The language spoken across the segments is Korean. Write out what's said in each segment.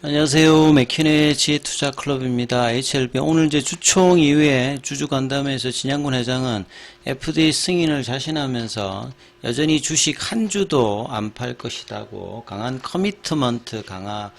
안녕하세요. 맥키네지 투자클럽입니다. HLB. 오늘 이제 주총 이후에 주주간담회에서 진양군 회장은 FDA 승인을 자신하면서 여전히 주식 한 주도 안 팔 것이라고 강한 커미트먼트 강화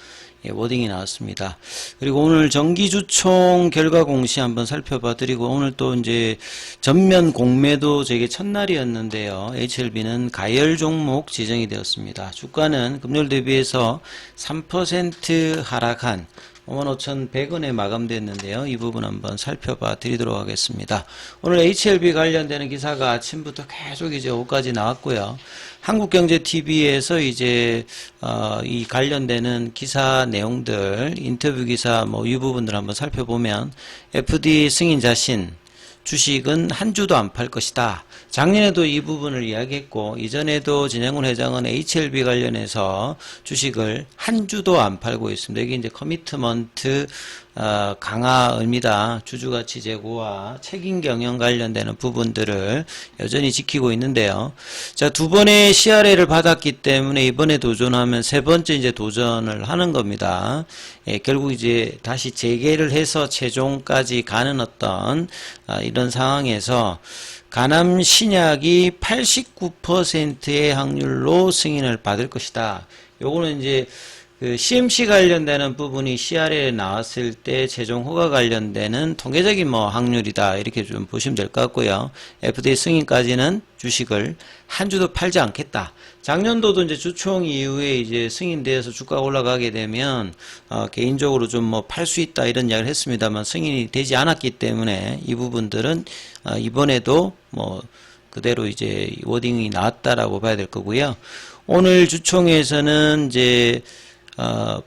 예, 워딩이 나왔습니다. 그리고 오늘 정기 주총 결과 공시 한번 살펴봐 드리고 오늘 또 이제 전면 공매도 제게 첫날이었는데요. HLB는 가열 종목 지정이 되었습니다. 주가는 금요일 대비해서 3% 하락한 55,100원에 마감됐는데요. 이 부분 한번 살펴봐 드리도록 하겠습니다. 오늘 HLB 관련되는 기사가 아침부터 계속 이제 오후까지 나왔고요. 한국경제TV에서 이제 어, 이 관련되는 기사 내용들, 인터뷰 기사 뭐 이 부분들 한번 살펴보면 FD 승인 자신 주식은 한 주도 안 팔 것이다. 작년에도 이 부분을 이야기했고 이전에도 진양군 회장은 HLB 관련해서 주식을 한 주도 안 팔고 있습니다. 이게 이제 커미트먼트 어, 강화입니다. 주주가치 제고와 책임 경영 관련되는 부분들을 여전히 지키고 있는데요. 자, 두 번의 CRA를 받았기 때문에 이번에 도전하면 세 번째 이제 도전을 하는 겁니다. 예, 결국 이제 다시 재개를 해서 최종까지 가는 어떤 아, 이런 상황에서 가남 신약이 89%의 확률로 승인을 받을 것이다. 요거는 이제 그 CMC 관련되는 부분이 CR에 나왔을 때 최종 허가 관련되는 통계적인 뭐 확률이다 이렇게 좀 보시면 될 것 같고요. FDA 승인까지는 주식을 한 주도 팔지 않겠다. 작년도도 이제 주총 이후에 이제 승인돼서 주가가 올라가게 되면 어, 개인적으로 좀 뭐 팔 수 있다 이런 이야기를 했습니다만 승인이 되지 않았기 때문에 이 부분들은 어, 이번에도 뭐 그대로 이제 워딩이 나왔다라고 봐야 될 거고요. 오늘 주총에서는 이제 어,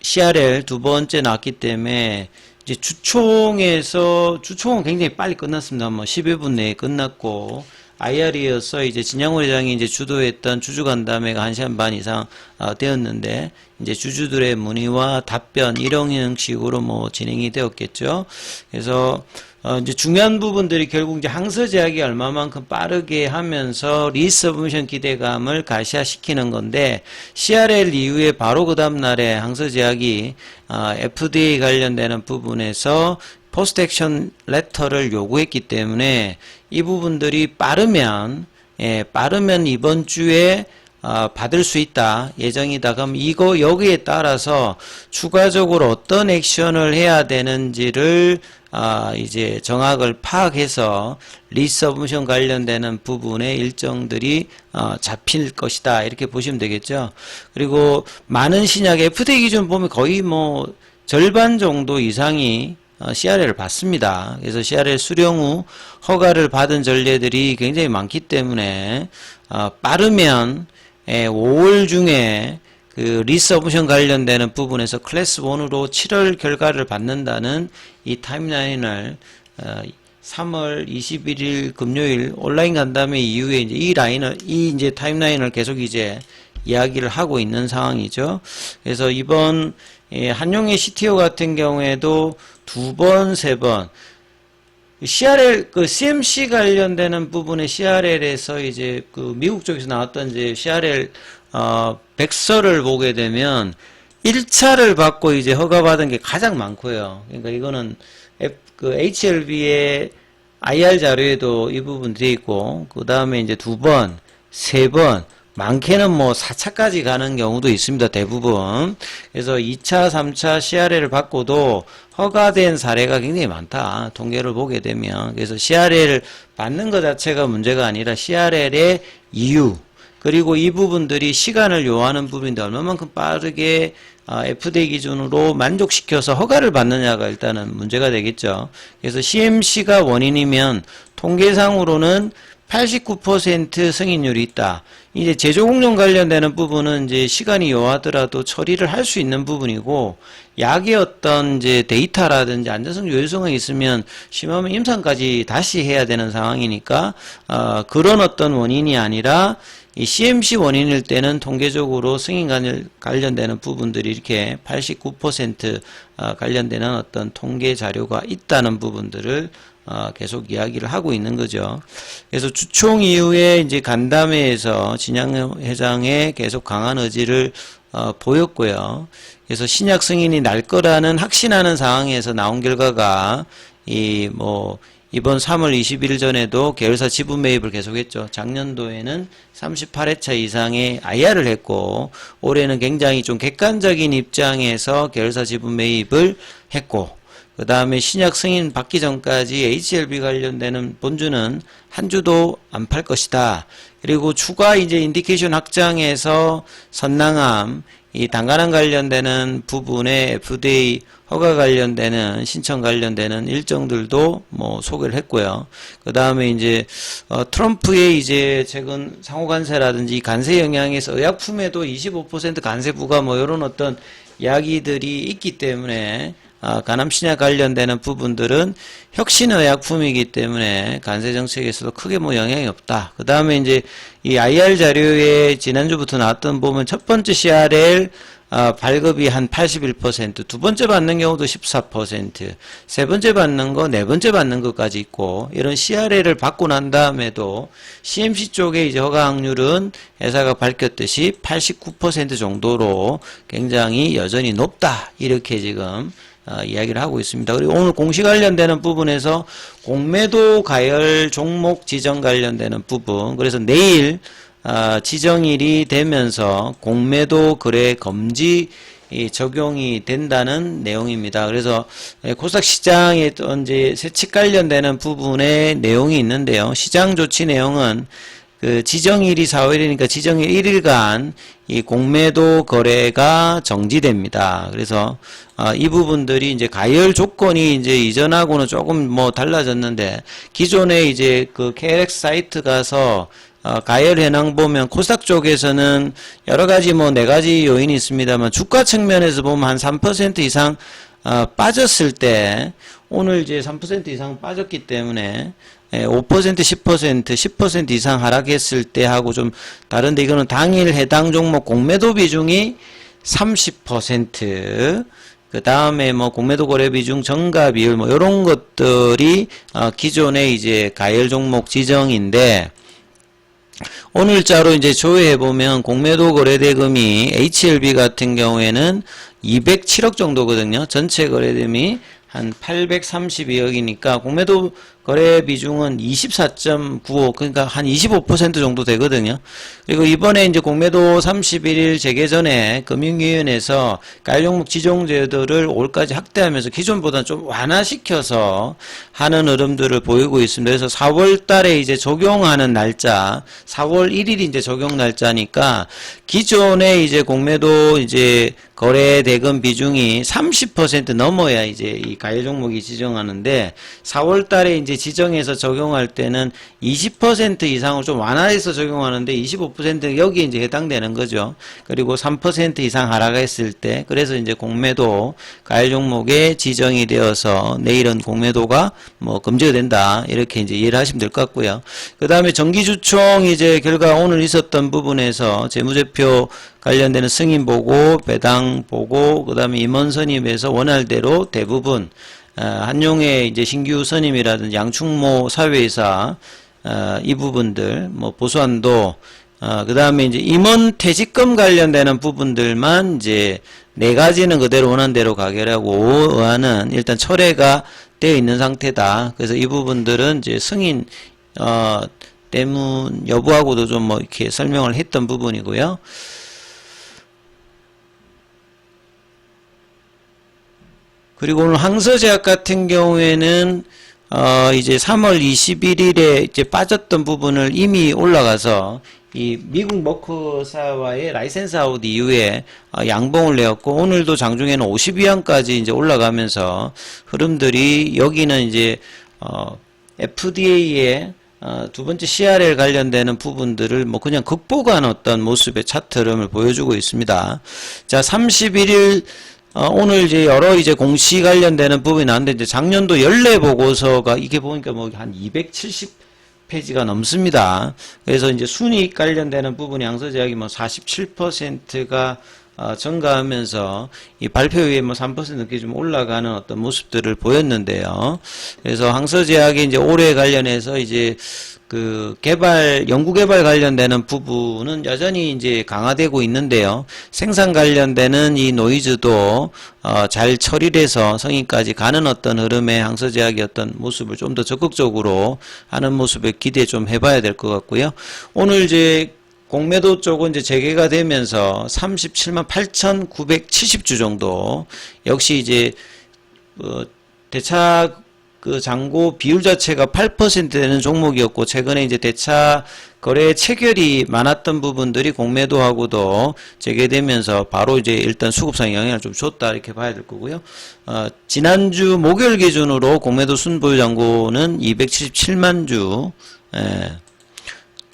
CRL 두 번째 나왔기 때문에 이제 주총에서 주총은 굉장히 빨리 끝났습니다. 뭐 10여 분 내에 끝났고 IR이어서 이제 진양호 회장이 이제 주도했던 주주간담회가 1시간 반 이상 어, 되었는데 이제 주주들의 문의와 답변 이런 형식으로 뭐 진행이 되었겠죠. 그래서 어, 이제 중요한 부분들이 결국 이제 항서 제약이 얼마만큼 빠르게 하면서 리서브션 기대감을 가시화시키는 건데 CRL 이후에 바로 그 다음 날에 항서 제약이 어, FDA 관련되는 부분에서 포스트 액션 레터를 요구했기 때문에 이 부분들이 빠르면 예, 빠르면 이번 주에 어, 받을 수 있다 예정이다. 그럼 이거 여기에 따라서 추가적으로 어떤 액션을 해야 되는지를 아, 이제 정확을 파악해서 리서브션 관련되는 부분의 일정들이 어, 잡힐 것이다 이렇게 보시면 되겠죠. 그리고 많은 신약 FDA 기준 보면 거의 뭐 절반 정도 이상이 어, CRL을 받습니다. 그래서 CRL 수령 후 허가를 받은 전례들이 굉장히 많기 때문에 어, 빠르면 예, 5월 중에 그 리서브션 관련되는 부분에서 클래스 1으로 7월 결과를 받는다는 이 타임라인을 어, 3월 21일 금요일 온라인 간담회 이후에 이제 이 라인을 이 이제 타임라인을 계속 이제 이야기를 하고 있는 상황이죠. 그래서 이번 예, 한용의 CTO 같은 경우에도 두 번, 세 번, CRL, 그 CMC 관련되는 부분의 CRL에서 이제 그 미국 쪽에서 나왔던 이제 CRL, 어, 백서를 보게 되면 1차를 받고 이제 허가받은 게 가장 많고요. 그러니까 이거는 F, 그 HLB의 IR 자료에도 이 부분 되어 있고, 그 다음에 이제 두 번, 세 번, 많게는 뭐 4차까지 가는 경우도 있습니다. 대부분. 그래서 2차, 3차 CRL을 받고도 허가된 사례가 굉장히 많다. 통계를 보게 되면. 그래서 CRL을 받는 것 자체가 문제가 아니라 CRL의 이유, 그리고 이 부분들이 시간을 요하는 부분인데 얼마만큼 빠르게 FDA 기준으로 만족시켜서 허가를 받느냐가 일단은 문제가 되겠죠. 그래서 CMC가 원인이면 통계상으로는 89% 승인율이 있다. 이제 제조 공정 관련되는 부분은 이제 시간이 요하더라도 처리를 할 수 있는 부분이고 약의 어떤 이제 데이터라든지 안전성 요율성이 있으면 심하면 임상까지 다시 해야 되는 상황이니까 어, 그런 어떤 원인이 아니라 이 CMC 원인일 때는 통계적으로 승인 관련되는 부분들이 이렇게 89% 어, 관련되는 어떤 통계 자료가 있다는 부분들을 어, 계속 이야기를 하고 있는 거죠. 그래서 주총 이후에 이제 간담회에서 진양 회장의 계속 강한 의지를 어, 보였고요. 그래서 신약 승인이 날 거라는 확신하는 상황에서 나온 결과가 이 뭐 이번 3월 21일 전에도 계열사 지분 매입을 계속했죠. 작년도에는 38회차 이상의 IR을 했고 올해는 굉장히 좀 객관적인 입장에서 계열사 지분 매입을 했고 그 다음에 신약 승인 받기 전까지 HLB 관련되는 본주는 한 주도 안 팔 것이다. 그리고 추가 이제 인디케이션 확장에서 선낭암, 이 단간암 관련되는 부분에 FDA 허가 관련되는 신청 관련되는 일정들도 뭐 소개를 했고요. 그 다음에 이제 어, 트럼프의 이제 최근 상호 간세라든지 간세 영향에서 의약품에도 25% 간세 부과 뭐 이런 어떤 이야기들이 있기 때문에 아, 간암신약 관련되는 부분들은 혁신의약품이기 때문에 간세 정책에서도 크게 뭐 영향이 없다. 그 다음에 이제 이 IR 자료에 지난주부터 나왔던 보면 첫 번째 CRL 아, 발급이 한 81%, 두 번째 받는 경우도 14%, 세 번째 받는 거, 네 번째 받는 것까지 있고, 이런 CRL을 받고 난 다음에도 CMC 쪽에 이제 허가 확률은 회사가 밝혔듯이 89% 정도로 굉장히 여전히 높다. 이렇게 지금 어, 이야기를 하고 있습니다. 그리고 오늘 공시 관련되는 부분에서 공매도 가열 종목 지정 관련되는 부분, 그래서 내일 아, 지정일이 되면서 공매도 거래 이 적용이 된다는 내용입니다. 그래서 예, 코스닥 시장에 또 이제 세칙 관련되는 부분의 내용이 있는데요. 시장 조치 내용은 그 지정일이 4월이니까 지정일 1일간 이 공매도 거래가 정지됩니다. 그래서 아, 이 부분들이 이제 가열 조건이 이제 이전하고는 조금 뭐 달라졌는데 기존에 이제 그 KLX 사이트 가서 어, 가열 현황 보면 코스닥 쪽에서는 여러 가지 뭐 네 가지 요인이 있습니다만 주가 측면에서 보면 한 3% 이상 어, 빠졌을 때 오늘 이제 3% 이상 빠졌기 때문에 예, 5% 10% 10% 이상 하락했을 때 하고 좀 다른데 이거는 당일 해당 종목 공매도 비중이 30%그 다음에 뭐 공매도 거래 비중 증가 비율 뭐 이런 것들이 어, 기존의 이제 가열 종목 지정인데 오늘자로 이제 조회해 보면 공매도 거래 대금이 HLB 같은 경우에는 207억 정도거든요. 전체 거래대금이 한 832억이니까 공매도 거래 비중은 24.95 그러니까 한 25% 정도 되거든요. 그리고 이번에 이제 공매도 31일 재개 전에 금융위원회에서 가용목 지정제도를 올까지 확대하면서 기존보다 좀 완화시켜서 하는 흐름들을 보이고 있습니다. 그래서 4월 달에 이제 적용하는 날짜 4월 1일이 이제 적용 날짜니까 기존에 이제 공매도 이제 거래 대금 비중이 30% 넘어야 이제 이 가해 종목이 지정하는데 4월 달에 이제 지정해서 적용할 때는 20% 이상을 좀 완화해서 적용하는데 25% 여기에 이제 해당되는 거죠. 그리고 3% 이상 하락했을 때 그래서 이제 공매도 가해 종목에 지정이 되어서 내일은 공매도가 뭐 금지가 된다. 이렇게 이제 이해를 하시면 될 것 같고요. 그 다음에 정기주총 이제 결과 오늘 있었던 부분에서 재무제표 관련되는 승인 보고 배당 보고 그 다음에 임원 선임에서 원활대로 대부분 어, 한용의 이제 신규 선임이라든지 양충모 사회이사 어, 이 부분들 뭐 보수한도 어, 그다음에 이제 임원 퇴직금 관련되는 부분들만 이제 네 가지는 그대로 원한 대로 가결하고 의안은 일단 철회가 되어 있는 상태다. 그래서 이 부분들은 이제 승인 어 때문 여부하고도 좀 뭐 이렇게 설명을 했던 부분이고요. 그리고 오늘 항서제약 같은 경우에는 어 이제 3월 21일에 이제 빠졌던 부분을 이미 올라가서 이 미국 머크사와의 라이센스 아웃 이후에 어, 양봉을 내었고 오늘도 장중에는 52원까지 이제 올라가면서 흐름들이 여기는 이제 어 FDA의 어, 두 번째 CRL 관련되는 부분들을 뭐 그냥 극복한 어떤 모습의 차트 흐름을 보여주고 있습니다. 자, 31일 어, 오늘 이제 여러 이제 공시 관련되는 부분이 나왔는데 이제 작년도 연례 보고서가 이게 보니까 뭐 한 270 페이지가 넘습니다. 그래서 이제 순이익 관련되는 부분이 양서제약이 뭐 47%가 어, 증가하면서 이 발표 후에 뭐 3% 넘게 좀 올라가는 어떤 모습들을 보였는데요. 그래서 항서제약이 이제 올해 관련해서 이제 그 개발 연구 개발 관련되는 부분은 여전히 이제 강화되고 있는데요. 생산 관련되는 이 노이즈도 어, 잘 처리돼서 성인까지 가는 어떤 흐름의 항서제약의 어떤 모습을 좀 더 적극적으로 하는 모습을 기대 좀 해봐야 될 것 같고요. 오늘 이제 공매도 쪽은 이제 재개가 되면서 37만 8,970주 정도 역시 이제 어, 대차 그 잔고 비율 자체가 8% 되는 종목이었고 최근에 이제 대차 거래 체결이 많았던 부분들이 공매도하고도 재개되면서 바로 이제 일단 수급상에 영향을 좀 줬다 이렇게 봐야 될 거고요. 어, 지난주 목요일 기준으로 공매도 순보유 잔고는 277만 주 예.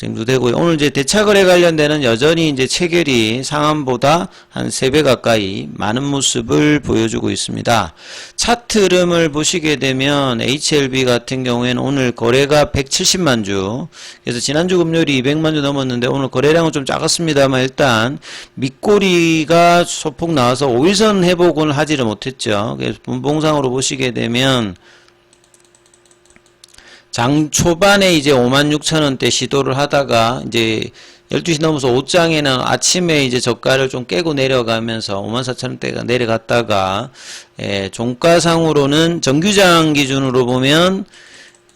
정도 되고요. 오늘 이제 대차거래 관련되는 여전히 이제 체결이 상한보다 한 3배 가까이 많은 모습을 보여주고 있습니다. 차트 흐름을 보시게 되면 HLB 같은 경우에는 오늘 거래가 170만 주. 그래서 지난주 금요일이 200만 주 넘었는데 오늘 거래량은 좀 작았습니다만 일단 밑꼬리가 소폭 나와서 5일선 회복을 하지를 못했죠. 그래서 분봉상으로 보시게 되면 장 초반에 이제 5만 6천 원대 시도를 하다가 이제 12시 넘어서 5장에는 아침에 이제 저가를 좀 깨고 내려가면서 5만 4천 원대가 내려갔다가 예, 종가상으로는 정규장 기준으로 보면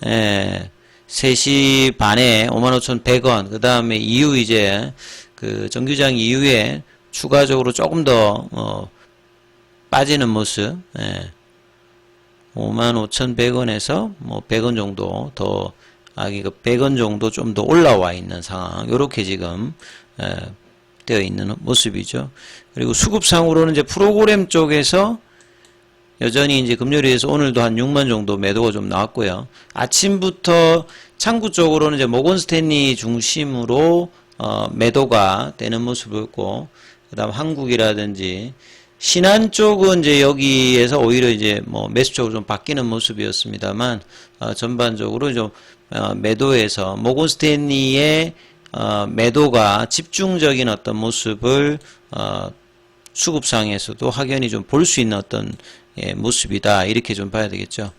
예, 3시 반에 5만 5천 100원 그 다음에 이후 이제 그 정규장 이후에 추가적으로 조금 더 어, 빠지는 모습 예. 55,100원에서 뭐 100원 정도 더, 아, 이거 100원 정도 좀 더 올라와 있는 상황. 요렇게 지금, 에, 되어 있는 모습이죠. 그리고 수급상으로는 이제 프로그램 쪽에서 여전히 이제 금요일에서 오늘도 한 6만 정도 매도가 좀 나왔고요. 아침부터 창구 쪽으로는 이제 모건 스탠리 중심으로 어, 매도가 되는 모습이었고, 그 다음 한국이라든지, 신한 쪽은 이제 여기에서 오히려 이제 뭐 매수 쪽으로 좀 바뀌는 모습이었습니다만 어, 전반적으로 좀 어, 매도에서 모건 스탠리의 어, 매도가 집중적인 어떤 모습을 어, 수급상에서도 확연히 좀 볼 수 있는 어떤 예, 모습이다 이렇게 좀 봐야 되겠죠.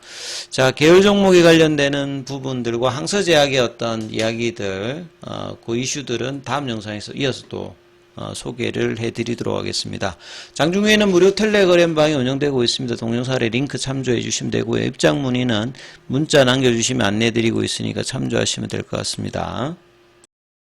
자 계열 종목에 관련되는 부분들과 항서제약의 어떤 이야기들 어, 그 이슈들은 다음 영상에서 이어서 또 어, 소개를 해드리도록 하겠습니다. 장중에는 무료 텔레그램 방이 운영되고 있습니다. 동영상에 링크 참조해 주시면 되고요. 입장 문의는 문자 남겨주시면 안내드리고 있으니까 참조하시면 될 것 같습니다.